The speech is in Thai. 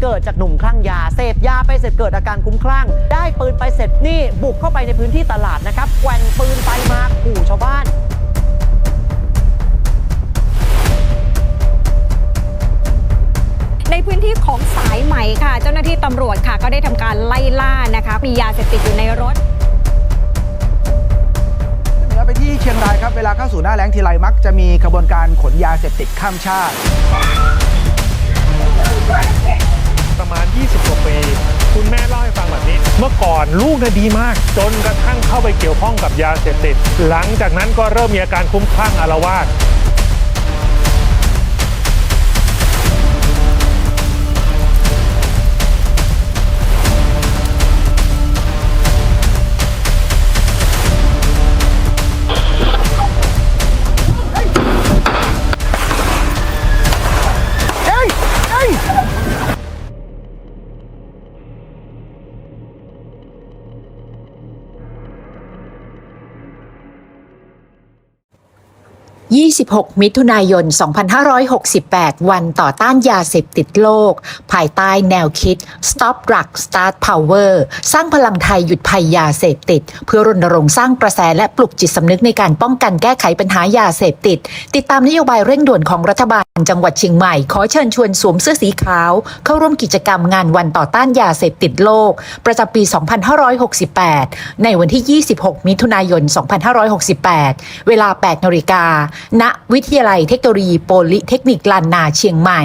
เกิดจากหนุ่มคลั่งยา เสพยาไปเสร็จเกิดอาการคลุ้มคลั่ง ได้ปืนไปเสร็จนี่บุกเข้าไปในพื้นที่ตลาดนะครับแกว่งปืนไปมาขู่ชาวบ้านในพื้นที่ของสายไหมค่ะ เจ้าหน้าที่ตำรวจค่ะ ก็ได้ทำการไล่ล่านะคะ มียาเสพติดอยู่ในรถเหนือไปที่เชียงรายครับ เวลาเข้าสู่หน้าแล้งทีไรมักจะมีขบวนการขนยาเสพติดข้ามชาติ ประมาณ 20กว่าปีคุณแม่เล่าให้ฟังแบบนี้ เมื่อก่อนลูกน่ะดีมาก จนกระทั่งเข้าไปเกี่ยวข้องกับยาเสพติด หลังจากนั้นก็เริ่มมีอาการคุ้มคลั่งอารวาส 26 มิถุนายน 2568 วันต่อต้านยาเสพติดโลก ภายใต้แนวคิด Stop Drug Start Power สร้างพลังไทยหยุดภัยยาเสพติด เพื่อรณรงค์สร้างกระแสและปลุกจิตสำนึกในการป้องกันแก้ไขปัญหายาเสพติด ติดตามนโยบายเร่งด่วนของรัฐบาลจังหวัดเชียงใหม่ ขอเชิญชวนสวมเสื้อสีขาว เข้าร่วมกิจกรรมงานวันต่อต้านยาเสพติดโลก ประจำปี 2568 ในวันที่ 26 มิถุนายน 2568 เวลา 8นาฬิกา ณวิทยาลัยเทคโนโลยีโปลิเทคนิคลานนาเชียงใหม่